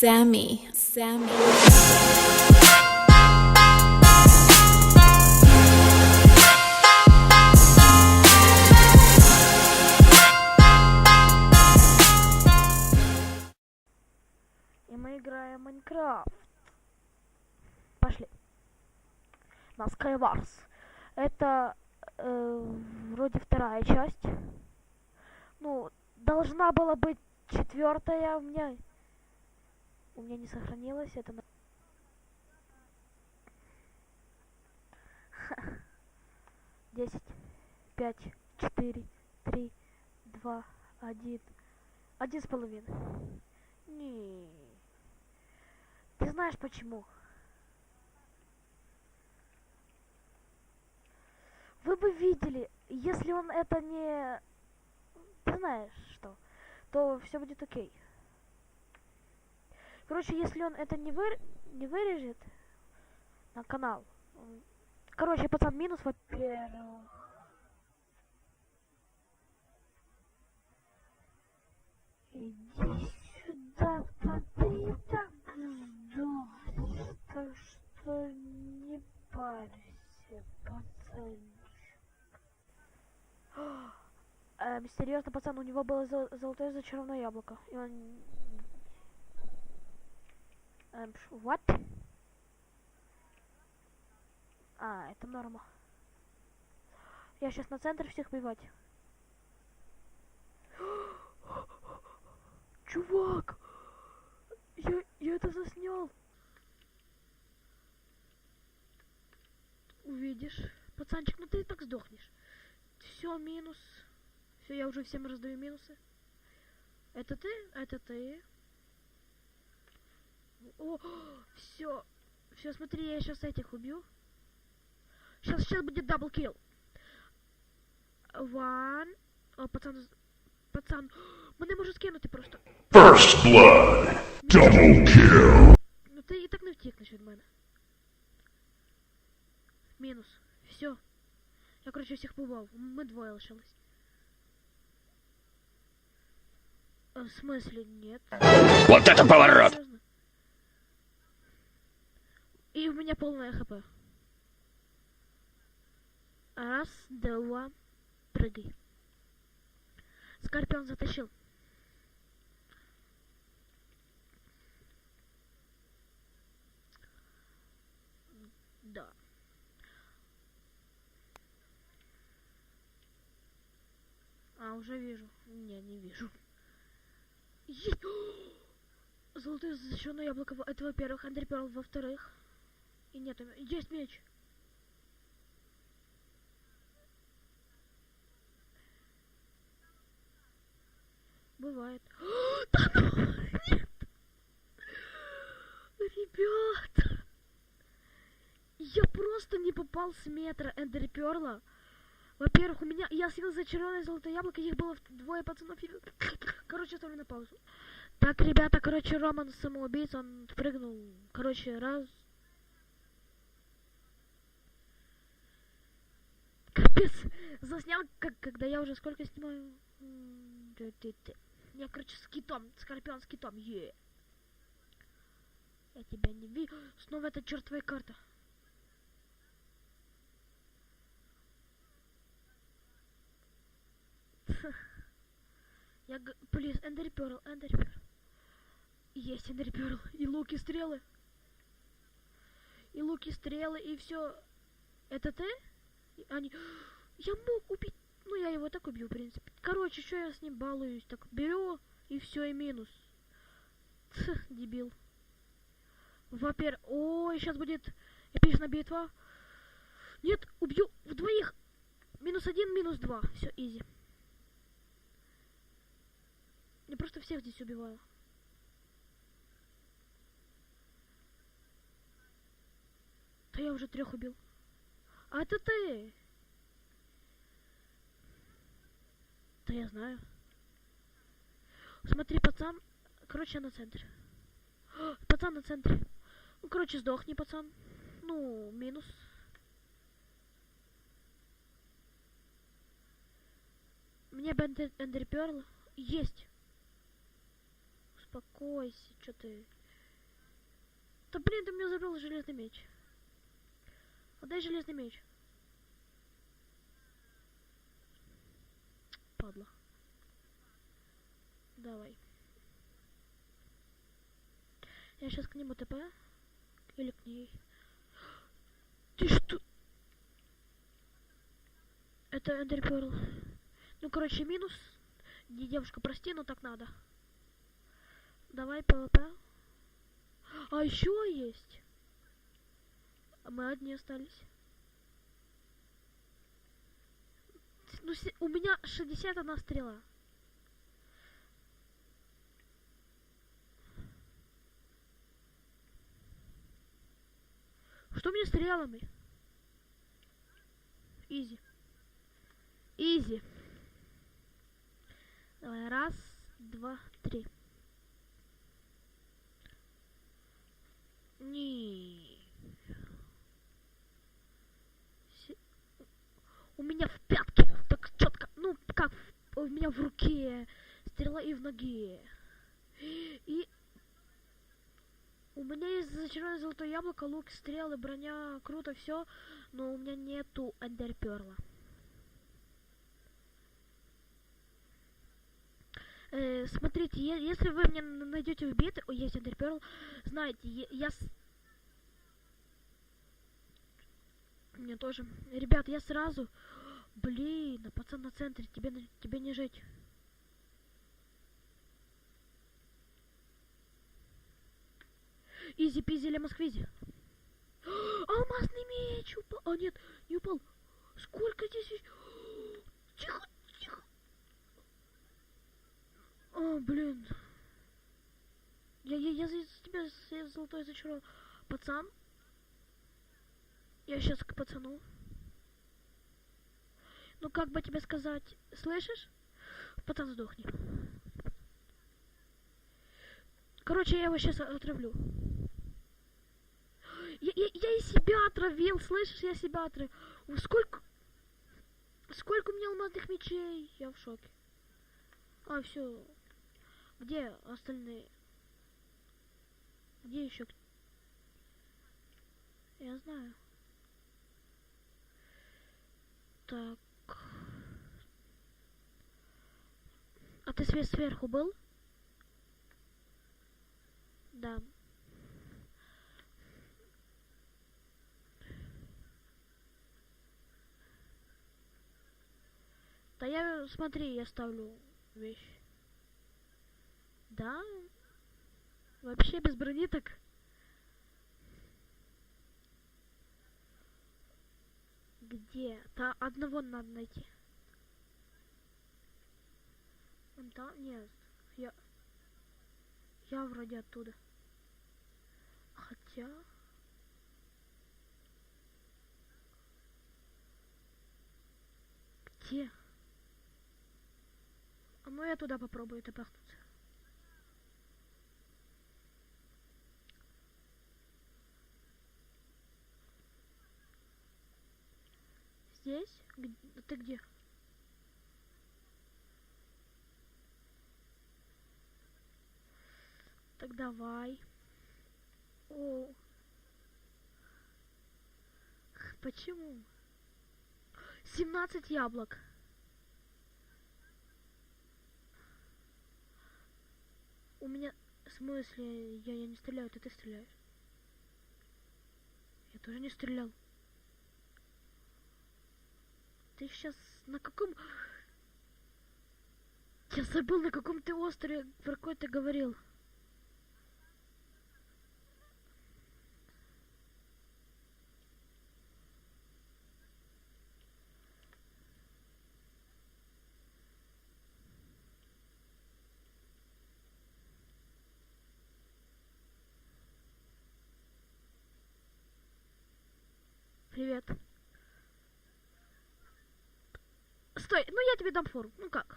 Sammy, Sammy. И мы играем Майнкрафт. Пошли. На Skywars. Это э, вроде вторая часть. Ну, должна была быть четвертая. У меня у меня не сохранилось. Это Десять, пять, четыре, три, два, один, один с половиной. Не. Ты знаешь почему? Вы бы видели, если он это не... Ты знаешь что, то все будет окей. Короче, если он это не, вы... не вырежет на канал. Короче, пацан, минус, во-первых. Иди сюда, смотри, так сдохнешь, так что не парься, пацанчик. Э, мистериозно, пацан, у него было зол- золотое зачарованное яблоко. И он... Эм, what? А, это норма. Я сейчас на центр всех воевать. Чувак! Я, я это заснял. Увидишь. Пацанчик, ну ты и так сдохнешь. Все, минус. Все, я уже всем раздаю минусы. Это ты? Это ты? О, все. Все, смотри, я сейчас этих убью. Сейчас, сейчас будет даблкил. One. О, пацан. з- Пацан. Мене може скинути просто. First blood. Double kill. Ну ти і так не втікнеш від мене. Мінус. Все. Я, короче, всіх побав. Ми двоє лишились. А, В смысле, нет. Вот это поворот! Серьезно? И у меня полное хп. Раз, два, прыгай. Скорпион затащил. Да. А, уже вижу. Не, не вижу. Есть! Золотое защищенное яблоко. Это во-первых. Андерперл во-вторых. И нет, есть меч. Бывает. Да ну, нет! Ребят! Я просто не попал с метра Эндерперла. Во-первых, у меня... Я съел зачарованное золотое яблоко, их было двое пацанов. и- Короче, ставлю на паузу. Так, ребята, короче, Роман самоубийца, он прыгнул. Короче, раз... Капец, заснял, как, когда я уже сколько снимаю? Я, короче, с китом, скорпион с китом, е. Я тебя не вижу. Снова эта чертовая карта. Я, плиз, эндерперл, эндерперл. Есть эндерперл. И луки, стрелы. И луки, стрелы, и все. Это ты? Они... Я мог убить... Ну, я его так убью, в принципе. Короче, что я с ним балуюсь? Так, беру, и все, и минус. Тх, дебил. Во-первых... Ой, сейчас будет эпичная битва. Нет, убью в двоих. Минус один, минус два. Все, изи. Я просто всех здесь убиваю. Да я уже трех убил. А это ты? Да я знаю. Смотри, пацан. Короче, я на центре. А, Пацан на центре. Ну, короче, сдохни, пацан. Ну, минус. Мне бы эндер, эндерперл есть. Успокойся, что ты. Да блин, ты мне забрал железный меч. Отдай железный меч. Падла. Давай. Я сейчас к нему ТП. Или к ней. Ты что? Это Эндер Перл. Ну, короче, минус. Не, девушка, прости, но так надо. Давай, ПВП. А еще есть. А мы одни остались. Ну, у меня 61 стрела. Что мне стрелами? Изи. Изи. Давай, раз, два, три. Не. У меня в пятке, так четко, ну как, у меня в руке стрела и в ноге. И у меня есть зачарованное золотое яблоко, лук, стрелы, броня, круто все, но у меня нету эндерперла. Э, смотрите, если вы мне найдете в бит, есть эндерперл, знаете, я с... Мне тоже. Ребят, я сразу... Блин, а пацан на центре, тебе, тебе не жить. Изи пизи лемон сквизи. Алмазный меч упал. А, нет, не упал. Сколько здесь... Тихо, тихо. А, блин. Я, я, я за тебя я золотой зачаровал. Пацан. Я сейчас пацану. Ну, как бы тебе сказать, слышишь? Пацан, сдохни. Короче, я его сейчас отравлю. Я, я, я и себя отравил, слышишь? Я себя отравил. Сколько... Сколько у меня алмазных мечей? Я в шоке. А, все. Где остальные? Где еще? Я знаю. Так. А ты свет сверху был? Да. Да я, смотри, я ставлю вещь. Да? Вообще без брони так? Где? Да одного надо найти. Вон там? Нет. Я... Я вроде оттуда. Хотя... Где? А ну я туда попробую топахнуться. Здесь? Ты где? Так давай. О. Почему? 17 яблок. У меня... В смысле? Я, я не стреляю, это ты стреляешь. Я тоже не стрелял. Ты сейчас на каком... Я забыл, на каком ты острове, про какой ты говорил. Привет. Стой, ну я тебе дам фору. Ну как?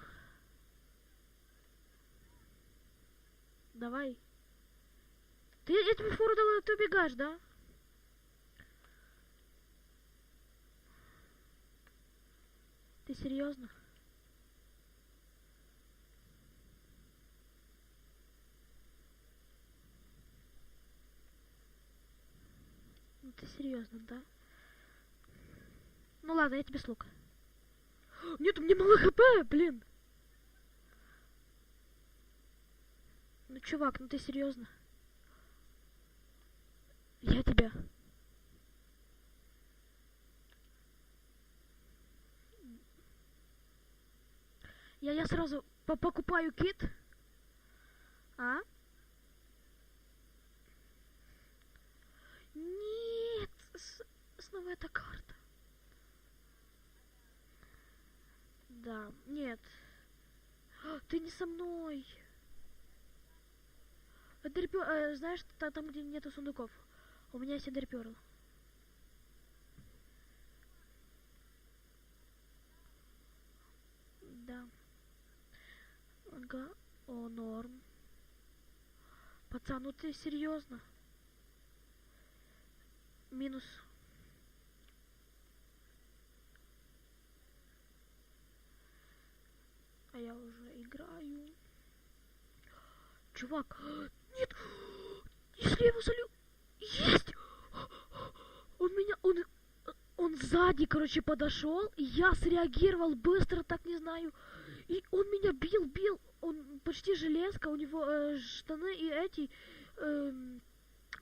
Давай. Ты, тебе фору дала, ты убегаешь, да? Ты серьезно? ты серьезно, да? Ну ладно, я тебе с лука. Нет, у меня мало хп, блин. Ну, чувак, ну ты серьезно? Я тебя. Я, я сразу по- покупаю кит. А? Нет, снова эта карта. Да, нет. А, Ты не со мной. Эндерпё... э, знаешь, та- там, где нету сундуков. У меня есть эндерперл. Да. Ага. О, норм. Пацан, ну ты серьезно? Минус. А я уже играю. Чувак, нет! Если я его залю... Есть! Он меня... Он... Он сзади, короче, подошел, я среагировал быстро, так не знаю. И он меня бил, бил. Он почти железка, у него э, штаны и эти... эм,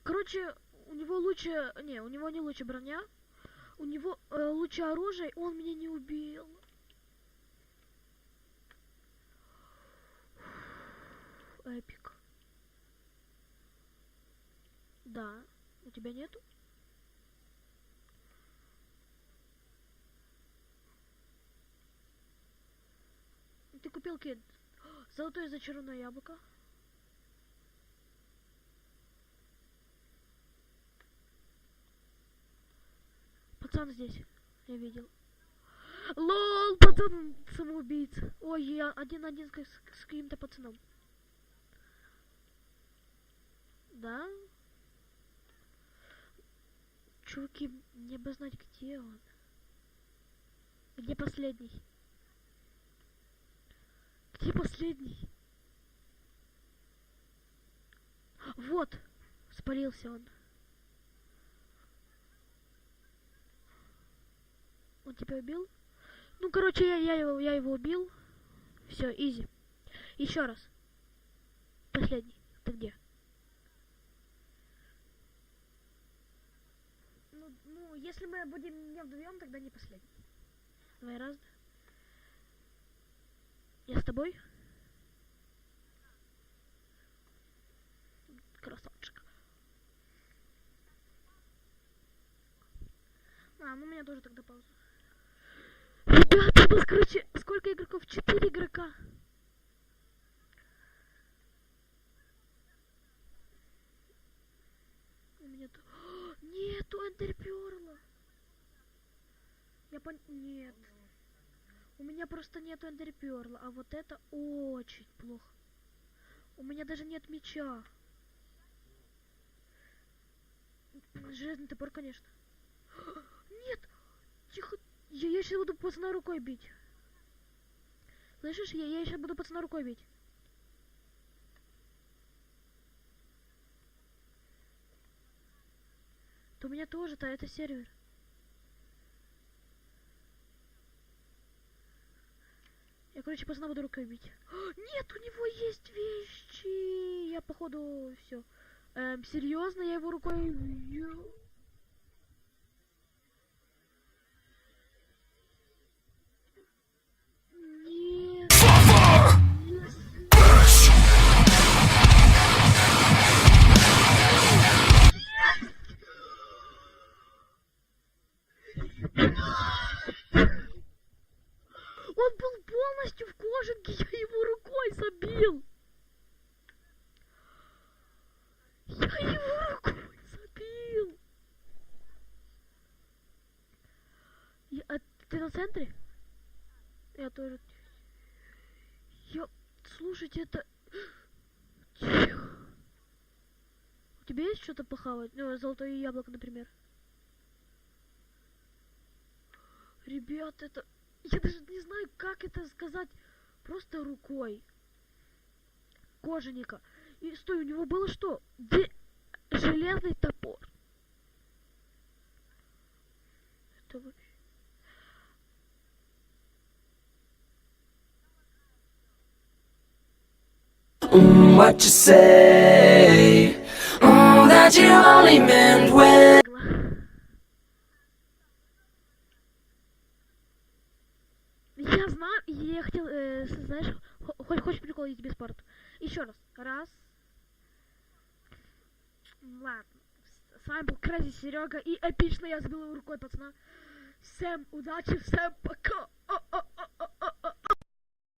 короче, у него лучше... Не, у него не лучше броня. У него э, лучше оружие, он меня не убил. Эпик. Да. У тебя нету? Ты купил кид. Золотое зачарованное яблоко. Пацан здесь. Я видел. Лол, пацан самоубийца. Ой, я один-один с, с каким-то пацаном. Да? Чуваки, мне бы знать, где он. Где последний? Где последний? Вот, спалился он. Он тебя убил? Ну, короче, я, я, его, я его убил. Все, изи. Еще раз. Последний. Ты где? Ну, ну, если мы будем не вдвоем, тогда не последний. Давай раз. Я с тобой? Красавчик. А, ну у меня тоже тогда пауза. Ребята, короче, сколько игроков? Четыре игрока. У меня тут... Нету эндерперла. Я пон... Нет. У меня просто нету эндерперла, а вот это очень плохо. У меня даже нет меча. Железный топор, конечно. Нет! Тихо! Я, я сейчас буду пацана рукой бить. Слышишь, я, я сейчас буду пацана рукой бить. То у меня тоже-то это сервер. Короче, пацана буду рукой бить. Нет, у него есть вещи. Я, походу, все. Эм, серьезно, я его рукой центре? Я тоже. Я... Слушайте, это... Тихо. У тебя есть что-то похавать? Ну, золотое яблоко, например. Ребят, это... Я даже не знаю, как это сказать. Просто рукой. Кожаника. И стой, у него было что? Де- Железный топор. это вообще? Mm, what you say? Oh, that you only meant when. Я знаю, я хотел, э, знаешь, хо- хо- хочешь прикол, я тебе спорту. Еще раз. Раз. Ладно. С- вами был Крази Серега и эпично я его рукой, пацана. Всем удачи, всем пока.